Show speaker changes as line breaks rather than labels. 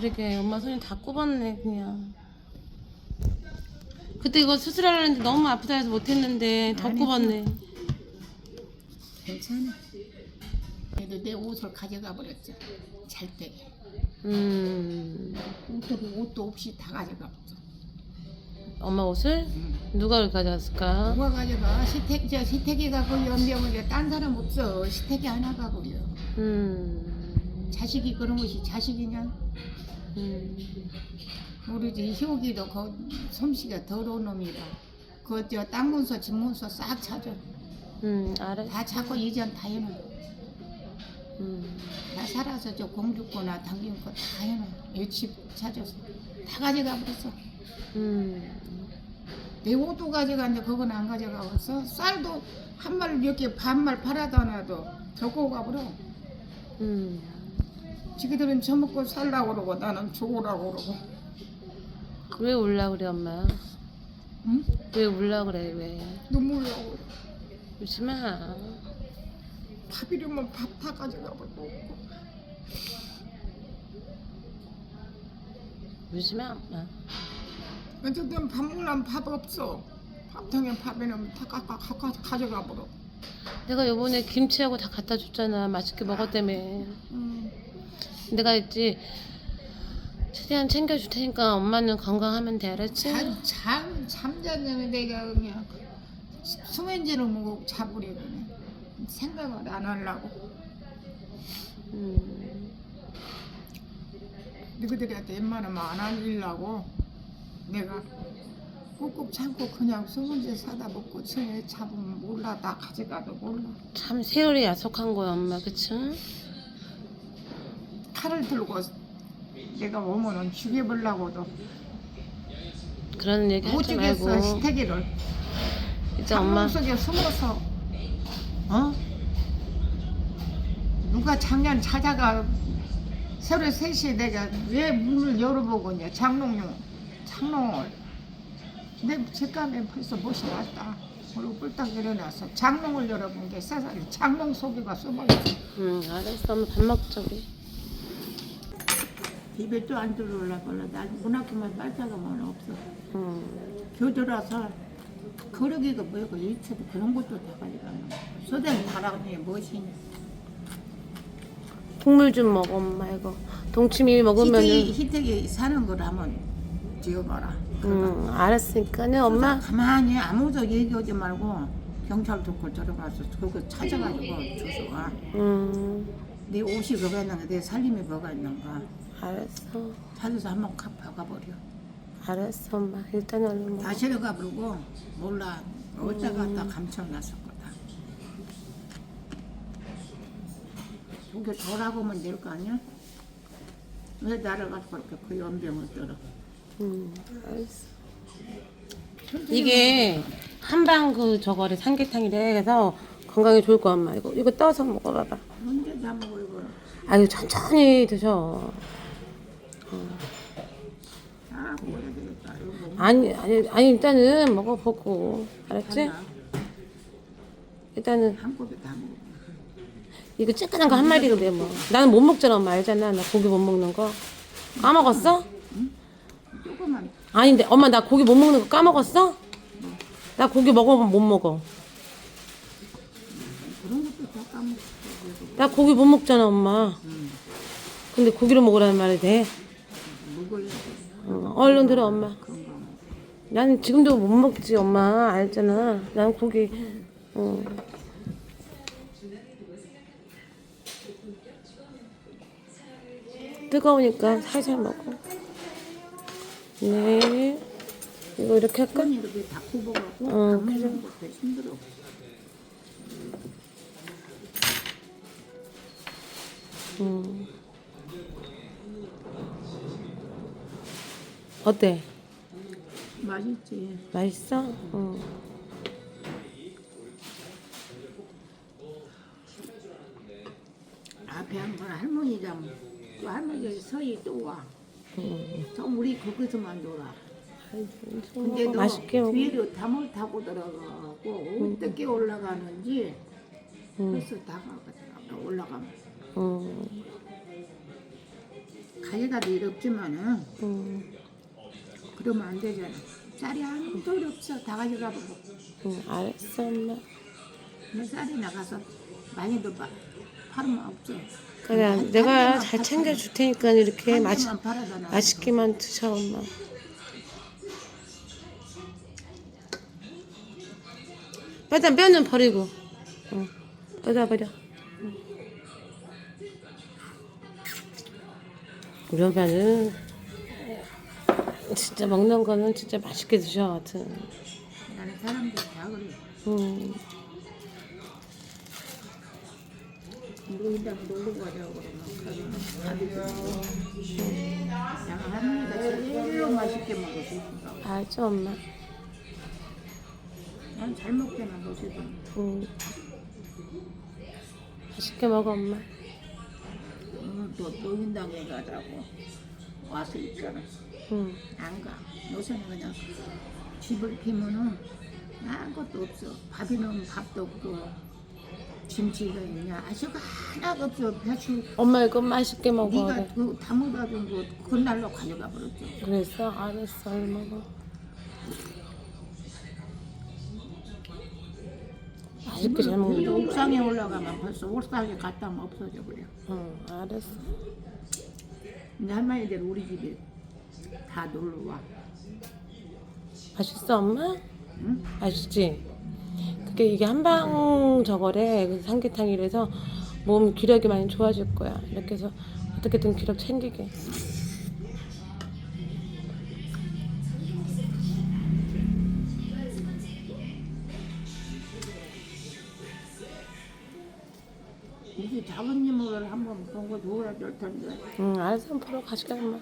그러게 엄마 손이 다 꼽았네 그냥 그때 이거 수술하려는데 너무 아프다 해서 못했는데
더안
꼽았네
괜찮아. 그래도 내 옷을 가져가 버렸죠. 잘 때.
음
옷도, 옷도 없이 다 가져가 버렸어.
엄마 옷을
응.
누가 가져갔을까
누가 가져가? 시택, 저 시택이가 그 연병을 딴 사람 없어. 시택이 하나가 그려.
음,
자식이 그런 것이 자식이냐?
음.
우리 집 효기도 그 솜씨가 더러운 놈이라. 그저 땅 문서 집 문서 싹 찾아.
음, 알아.
다 찾고 이전 다 해놔.
음,
나 살아서 저 공주거나 당긴 거다 해놔. 일집 찾아서 다 가져가 버렸어.
음,
내 옷도 가져갔는데 그건 안 가져가봤어. 쌀도 한 말 이렇게 반말 팔아다 놔도 겪고 가버려.
음.
지그들은 처먹고 살라고 그러고 나는 죽으라고 그러고.
왜 울라 그래 엄마?
응?
왜 울라 그래 왜?
눈물 나고.
울지 마.
밥 이러면 밥 다 가져가 버리고.
울지 마 엄마.
어쨌든 밥 먹으려면 밥 없어. 밥통에 밥에는 다 가, 가, 가, 가져가 버려.
내가 요번에 김치하고 다 갖다 줬잖아 맛있게 먹었다며.
음.
내가 있지 최대한 챙겨줄 테니까 엄마는 건강하면 돼. 알았지?
잠, 잠, 잠자냐면 내가 그냥. 수면제를 먹고 자버려 그냥 생각을 안 하려고.
음,
너희들한테 웬만하면 안 알리려고. 내가 꾹꾹 참고 그냥 수면제 사다 먹고 전에 잡으면 몰라. 나 가져가도 몰라.
참 세월이 야속한 거야 엄마. 그치?
칼을 들고 내가 오면은 죽여보려고도
그런 얘기
못
하지
죽였어
말고.
시태기를.
이제 엄마.
속에 숨어서 어? 누가 작년 찾아가 새로 셋이 내가 왜 문을 열어보고 있냐 장롱용 장롱을. 내 집감에 벌써 못이 왔다. 그리고 꿀딱 일어나서 장롱을 열어본 게 싸살이 장롱 속에가 숨어있어.
응 알았어. 엄마 밥 먹자 우리
입에 또 안 들어올라고 나문 앞에만 빨짝하면 없어.
응
교조라서 거르기가 뭐고 일체도 그런 것도 다 가져가는 거야. 소된 바람이 무엇이냐
국물 좀 먹어 엄마 이거. 동치미
희택이,
먹으면은
희택이 사는 거라면 지어봐라.
응 알았으니까요 엄마.
가만히 아무도 얘기하지 말고 경찰 듣고 들어가서 그거 찾아가지고 와. 응네 옷이 뭐가 있는가, 내 살림이 뭐가 있는가.
알았어
찾아서 한 번 가 박아버려.
알았어 엄마 일단 얼른 먹어
다시러 가버리고 몰라. 어디다 갖다 감춰놨을 거다. 저게 돌아보면 될 거 아니야? 왜 나를 갖고 그렇게 그 연병을 떨어?
응 알았어 이게 한방 그 저거래 삼계탕이래 그래서 건강에 좋을 거야 엄마 이거 이거 떠서 먹어봐봐
언제 다 먹어 이거?
아유 천천히 드셔
아 먹어야 되겠다. 이거 뭐
아니 아니 아니 일단은 먹어보고. 알았지? 일단은
한 꼬리 다 먹어.
이거 쬐끈한 거 한 마리인데 뭐 나는 못 먹잖아 엄마 알잖아. 나 고기 못 먹는 거. 까먹었어?
조금만.
아닌데 엄마 나 고기 못 먹는 거 까먹었어? 나 고기 먹어보면 못 먹어.
그런 것도 다 까먹고
나 고기 못 먹잖아 엄마. 근데 고기를 먹으라는 말이 돼?
돼.
어, 얼른 들어 엄마. 난 지금도 못 먹지 엄마 알잖아 난 고기 어. 뜨거우니까 살살 먹어 네 이거 이렇게 할까?
이렇게 다 어, 것도 힘들어.
음. 어때?
맛있지.
맛있어? 어.
앞에 한번 할머니장 또 할머니 서희 또 와.
음.
저 우리 거기서만 놀아.
근데
근데도
맛있게 먹어.
뒤로 담을 타고 들어가고 어떻게 올라가는지
음.
벌써 다가가더라고 올라가면
음.
가져다도 일 없지만은
응,
그러면 안 되잖아. 쌀이 한 돌이 없어. 다 가져가 보고.
응, 알았어, 엄마.
내 쌀이 나가서 많이도 봐. 팔으면 없어.
그래,
한-
내가 한잘
팔-
챙겨줄 테니까 이렇게
한
맛있. 맛있게만 드셔, 엄마. 일단 뼈는 버리고. 응, 버려, 버려. 응. 우리 엄마는 진짜 먹는 거는 진짜 맛있게 드셔, 하여튼.
나는 사람들 다 그래.
음,
노인당 놀러 가자고 그러면 가면 가지. 내가 할머니가 제일로 맛있게 먹어주신다.
알죠, 엄마.
난잘 먹게나 먹지도.
음. 맛있게 먹어, 엄마.
오늘 또 노인당에 가자고 와서 있잖아.
응.
안 가. 요새는 그냥 집을 비면은 아무것도 없어. 밥이는 밥도 없고 김치가 있냐 아저가 하나도 없어. 배추
엄마 이거 맛있게 먹어.
네가 그 담아다 준거 그날로 가져가 버렸죠.
그랬어? 알았어, 얼 먹어. 맛있게 잘 먹는다.
옥상에 올라가면 벌써 옥상에 갔다 오면 없어져 버려.
응, 알았어.
근데 할머니들 우리 집에 다 놀러 와.
맛있어, 엄마?
응?
맛있지? 그게 이게 한방 저거래. 그 삼계탕이라서 몸 기력이 많이 좋아질 거야. 이렇게 해서 어떻게든 기력
챙기게. 작은 이모를 한번 본거 좋아야 될 텐데.
응, 알았어. 보러 가시게, 엄마.